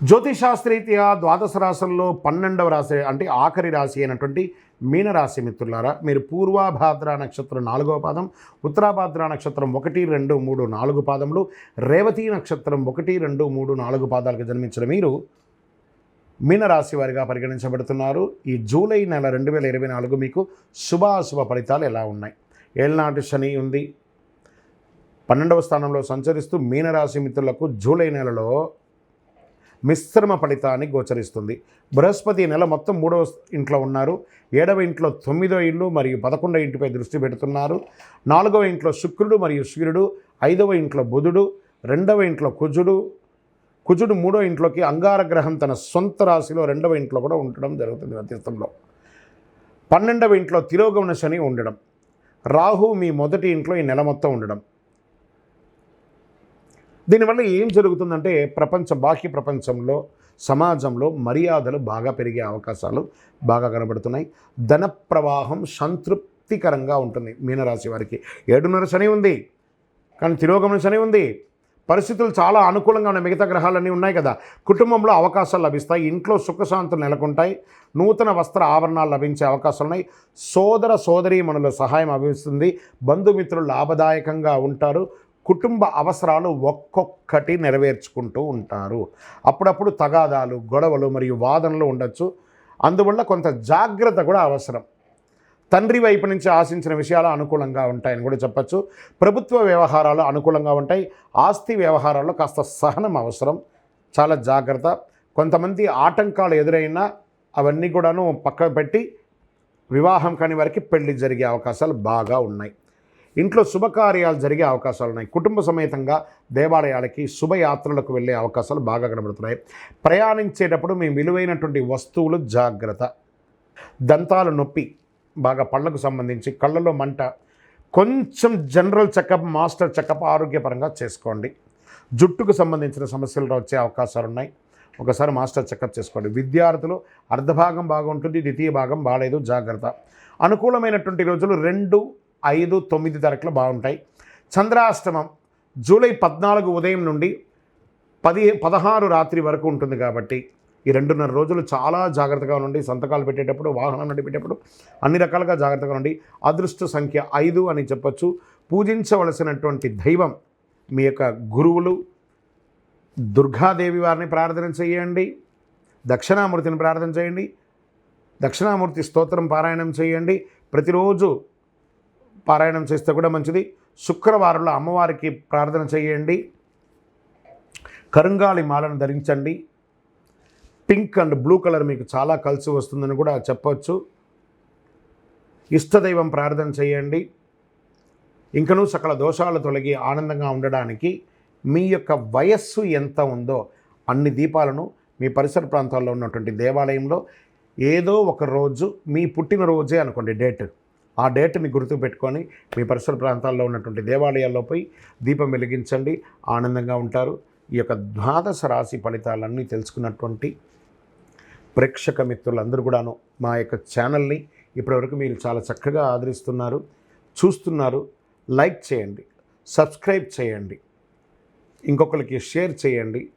జ్యోతిషాస్త్రీత్యా ద్వాదశ రాశుల్లో పన్నెండవ రాశి అంటే ఆఖరి రాశి అయినటువంటి మీనరాశి మిత్రులారా మీరు పూర్వాభాద్ర నక్షత్రం నాలుగవ పాదం ఉత్తరాభాద్ర నక్షత్రం ఒకటి రెండు మూడు నాలుగు పాదములు రేవతి నక్షత్రం ఒకటి రెండు మూడు నాలుగు పాదాలకు జన్మించిన మీరు మీనరాశి వారిగా పరిగణించబడుతున్నారు. ఈ జూలై నెల రెండు వేల ఇరవై నాలుగు మీకు శుభాశుభ ఫలితాలు ఎలా ఉన్నాయి? ఏళ్ళనాటి శని ఉంది. పన్నెండవ స్థానంలో సంచరిస్తూ మీనరాశి మిత్రులకు జూలై నెలలో మిశ్రమ ఫలితాన్ని గోచరిస్తుంది. బృహస్పతి నెల మొత్తం మూడవ ఇంట్లో ఉన్నారు. ఏడవ ఇంట్లో తొమ్మిదో ఇల్లు మరియు పదకొండవ ఇంటిపై దృష్టి పెడుతున్నారు. నాలుగవ ఇంట్లో శుక్రుడు మరియు సూర్యుడు ఐదవ ఇంట్లో బుధుడు రెండవ ఇంట్లో కుజుడు కుజుడు మూడో ఇంట్లోకి అంగార గ్రహం తన సొంత రాశిలో రెండవ ఇంట్లో కూడా ఉండడం జరుగుతుంది మధ్యస్థంలో. పన్నెండవ ఇంట్లో తిరోగమన శని ఉండడం. రాహు మీ మొదటి ఇంట్లో ఈ నెల మొత్తం ఉండడం. దీనివల్ల ఏం జరుగుతుందంటే ప్రపంచ బాహ్య ప్రపంచంలో సమాజంలో మర్యాదలు బాగా పెరిగే అవకాశాలు బాగా కనబడుతున్నాయి. ధన ప్రవాహం సంతృప్తికరంగా ఉంటుంది మీనరాశి వారికి. ఏడున్నర శని ఉంది కానీ తిరోగమన శని ఉంది. పరిస్థితులు చాలా అనుకూలంగా ఉన్నాయి. మిగతా గ్రహాలన్నీ ఉన్నాయి కదా. కుటుంబంలో అవకాశాలు లభిస్తాయి. ఇంట్లో సుఖశాంతులు నెలకొంటాయి. నూతన వస్త్ర ఆభరణాలు లభించే అవకాశాలు ఉన్నాయి. సోదర సోదరీమణుల సహాయం లభిస్తుంది బంధుమిత్రులు లాభదాయకంగా ఉంటారు. కుటుంబ అవసరాలు ఒక్కొక్కటి నెరవేర్చుకుంటూ ఉంటారు. అప్పుడప్పుడు తగాదాలు గొడవలు మరియు వాదనలు ఉండొచ్చు. అందువల్ల కొంత జాగ్రత్త కూడా అవసరం. తండ్రి వైపు నుంచి ఆశించిన విషయాలు అనుకూలంగా ఉంటాయని కూడా చెప్పచ్చు. ప్రభుత్వ వ్యవహారాలు అనుకూలంగా ఉంటాయి. ఆస్తి వ్యవహారాల్లో కాస్త సహనం అవసరం. చాలా జాగ్రత్త. కొంతమంది ఆటంకాలు ఎదురైనా అవన్నీ కూడాను పక్కకు పెట్టి వివాహం కాని వారికి పెళ్ళి జరిగే అవకాశాలు బాగా ఉన్నాయి. ఇంట్లో శుభకార్యాలు జరిగే అవకాశాలు ఉన్నాయి. కుటుంబ సమేతంగా దేవాలయాలకి శుభయాత్రలకు వెళ్ళే అవకాశాలు బాగా కనబడుతున్నాయి. ప్రయాణించేటప్పుడు మీ విలువైనటువంటి వస్తువులు జాగ్రత్త. దంతాలు నొప్పి బాగా పళ్ళకు సంబంధించి కళ్ళలో మంట. కొంచెం జనరల్ చెకప్ మాస్టర్ చెకప్ ఆరోగ్యపరంగా చేసుకోండి. జుట్టుకు సంబంధించిన సమస్యలు వచ్చే అవకాశాలు ఉన్నాయి. ఒకసారి మాస్టర్ చెకప్ చేసుకోండి. విద్యార్థులు అర్ధభాగం బాగుంటుంది ద్వితీయ భాగం బాగాలేదు జాగ్రత్త. అనుకూలమైనటువంటి రోజులు రెండు ఐదు తొమ్మిది తారీఖులు బాగుంటాయి. చంద్రాష్టమం జూలై పద్నాలుగు ఉదయం నుండి పది పదహారు రాత్రి వరకు ఉంటుంది కాబట్టి ఈ రెండున్నర రోజులు చాలా జాగ్రత్తగా ఉండండి. సంతకాలు పెట్టేటప్పుడు వాహనం నడిపేటప్పుడు అన్ని రకాలుగా జాగ్రత్తగా ఉండండి. అదృష్ట సంఖ్య ఐదు అని చెప్పచ్చు. పూజించవలసినటువంటి దైవం మీ యొక్క గురువులు దుర్గాదేవి వారిని ప్రార్థన చేయండి. దక్షిణామూర్తిని ప్రార్థన చేయండి. దక్షిణామూర్తి స్తోత్రం పారాయణం చేయండి. ప్రతిరోజు పారాయణం చేస్తే కూడా మంచిది. శుక్రవారంలో అమ్మవారికి ప్రార్థన చేయండి. కరుంగాళి మాలను ధరించండి. పింక్ అండ్ బ్లూ కలర్ మీకు చాలా కలిసి వస్తుందని కూడా చెప్పవచ్చు ఇష్టదైవం ప్రార్థన చేయండి. ఇంకనూ సకల దోషాలు తొలగి ఆనందంగా ఉండడానికి మీ యొక్క వయస్సు ఎంత ఉందో అన్ని దీపాలను మీ పరిసర ప్రాంతాల్లో ఉన్నటువంటి దేవాలయంలో ఏదో ఒక రోజు మీ పుట్టినరోజే అనుకోండి డేట్. ఆ డేట్ని గుర్తుపెట్టుకొని మీ పరిసర ప్రాంతాల్లో ఉన్నటువంటి దేవాలయాల్లో పోయి దీపం వెలిగించండి. ఆనందంగా ఉంటారు. ఈ యొక్క ద్వాదశ రాశి ఫలితాలన్నీ తెలుసుకున్నటువంటి ప్రేక్షక మిత్రులందరూ కూడాను మా యొక్క ఛానల్ని ఇప్పటివరకు మీరు చాలా చక్కగా ఆదరిస్తున్నారు. చూస్తున్నారు. లైక్ చేయండి. సబ్స్క్రైబ్ చేయండి. ఇంకొకరికి షేర్ చేయండి.